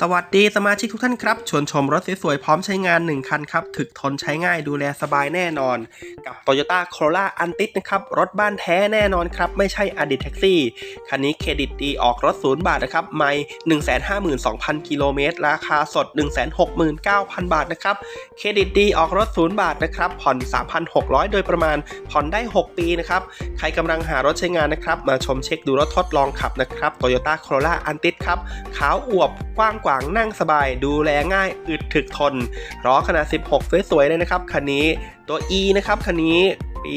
สวัสดีสมาชิกทุกท่านครับ ชวนชมรถสวยๆพร้อมใช้งาน 1 คันครับ ถึกทนใช้ง่ายดูแลสบายแน่นอน กับ Toyota Corolla Antis นะครับ รถบ้านแท้แน่นอนครับ ไม่ใช่อดีตแท็กซี่ คันนี้เครดิตดีออกรถศูนย์บาทนะครับ ไม่152,000 กิโลเมตร ราคาสด 169,000 บาทนะครับ เครดิตดีออกรถศูนย์บาทนะครับ ผ่อน 3,600 โดยประมาณ ผ่อนได้ 6 ปีนะครับ ใครกำลังหารถใช้งานนะครับ มาชมเช็คดูรถทดลองขับนะครับ Toyota Corolla Antis ครับ ขาวอวบกว้างกวางนั่งสบายดูแลง่ายอึดถึกทนล้อขนาด 16 สวยๆเลยนะครับคันนี้ตัว E นะครับคันนี้ปี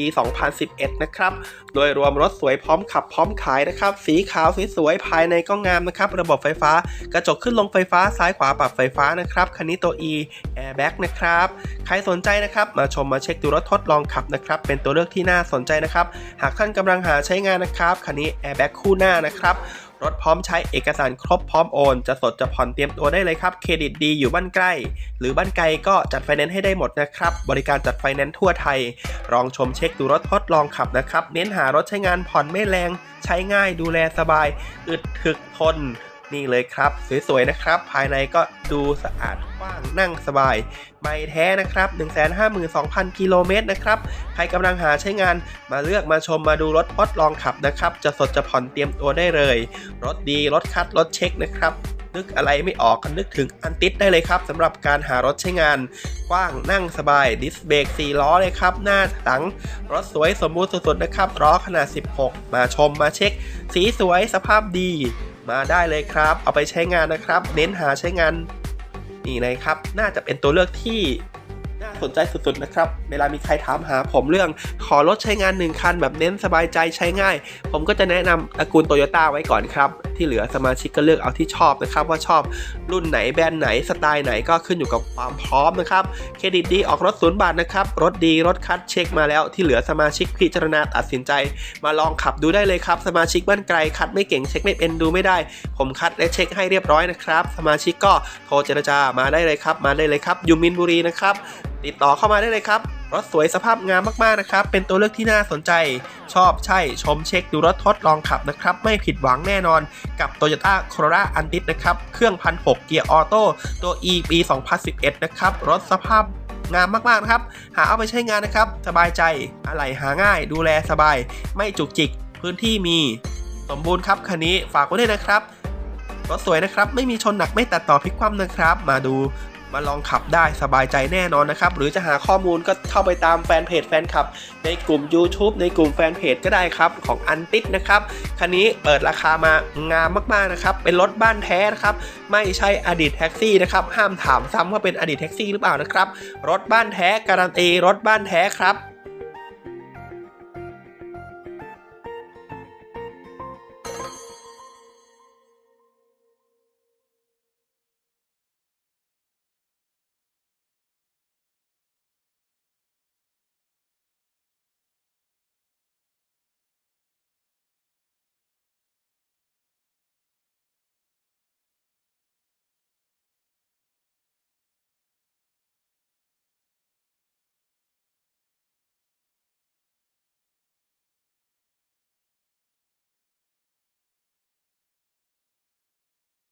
2011 นะครับ โดยรวมรถสวยพร้อมขับพร้อมขายนะครับ สีขาวสวยๆภายในก็งามนะครับ ระบบไฟฟ้ากระจกขึ้นลงไฟฟ้าซ้ายขวาปรับไฟฟ้านะครับ คันนี้ตัว E Airbag นะครับ ใครสนใจนะครับ มาชมมาเช็คดูรถทดลองขับนะครับ เป็นตัวเลือกที่น่าสนใจนะครับ หากท่านกำลังหาใช้งานนะครับ คันนี้ Airbag คู่หน้านะครับ รถพร้อมใช้เอกสารครบพร้อมโอน จะสดจะผ่อนเตรียมตัวได้เลยครับเครดิตดีอยู่บ้านใกล้ หรือบ้านไกลก็จัดไฟแนนซ์ให้ได้หมดนะครับ บริการจัดไฟแนนซ์ทั่วไทย ลองชมเช็คดูรถทดลองขับนะครับ เน้นหารถใช้งานผ่อนไม่แรง ใช้ง่ายดูแลสบาย อึดถึกทน นี่เลยครับ สวยๆนะครับ ภายในก็ดูสะอาดกว้างนั่งสบายไม่แท้นะครับ 152,000 กิโลเมตรนะครับ ใครกำลังหาใช้งานมาเลือกมาชมมาดูรถทดลองขับนะครับ จะสดจะผ่อนเตรียมตัวได้เลย รถดีรถคัดรถเช็คนะครับนึกอะไรไม่ออกก็นึกถึงอันติดได้เลยครับสำหรับการหารถใช้งาน กว้างนั่งสบายดิสเบรก4ล้อเลยครับ หน้าหลัง รถสวยสมบูรณ์สุดๆนะครับล้อขนาด 16 มาชมมาเช็ค สีสวยสภาพดี มาได้เลยครับ เอาไปใช้งานนะครับ เน้นหาใช้งานนี่นะครับ น่าจะเป็นตัวเลือกที่น่าสนใจสุดๆนะครับ เวลามีใครถามหาผมเรื่องขอรถใช้งานหนึ่งคันแบบเน้นสบายใจใช้ง่าย ผมก็จะแนะนำตระกูลโตโยต้าไว้ก่อนครับที่เหลือสมาชิกก็เลือกเอาที่ชอบนะครับ ว่าชอบรุ่นไหนแบรนด์ไหนสไตล์ไหนก็ขึ้นอยู่กับความพร้อมนะครับเครดิตดีออกรถศูนย์บาทนะครับรถดีรถคัดเช็คมาแล้วที่เหลือสมาชิกพิจารณาตัดสินใจ มาลองขับดูได้เลยครับ สมาชิกบ้านไกลคัดไม่เก่งเช็คไม่เป็นดูไม่ได้ ผมคัดและเช็คให้เรียบร้อยนะครับ สมาชิกก็โทรเจรจามาได้เลยครับ มาได้เลยครับอยู่มินบุรีนะครับติดต่อเข้ามาได้เลยครับ รถสวยสภาพงามมากๆนะครับ เป็นตัวเลือกที่น่าสนใจ ชอบใช่ชมเช็คดูรถทดลองขับนะครับ ไม่ผิดหวังแน่นอนกับ Toyota Corolla Antis นะครับ เครื่อง1,600เกียร์ออโต้ตัว E ปี 2011 นะครับ รถสภาพงามมากๆนะครับ หาเอาไปใช้งานนะครับ สบายใจอะไหล่หาง่าย ดูแลสบาย ไม่จุกจิก พื้นที่มี สมบูรณ์ครับคันนี้ฝากไว้ด้วยนะครับรถสวยนะครับ ไม่มีชนหนักไม่ตัดต่อพลิกคว่ำนะครับ มาดู มาลองขับได้สบายใจแน่นอนนะครับ หรือจะหาข้อมูลก็เข้าไปตามแฟนเพจแฟนคลับ ในกลุ่ม YouTube ในกลุ่มแฟนเพจก็ได้ครับ ของอันติดนะครับ คันนี้เปิดราคามางามมากๆนะครับ เป็นรถบ้านแท้นะครับ ไม่ใช่อดีตแท็กซี่นะครับ ห้ามถามซ้ำว่าเป็นอดีตแท็กซี่หรือเปล่านะครับ รถบ้านแท้การันตีรถบ้านแท้ครับ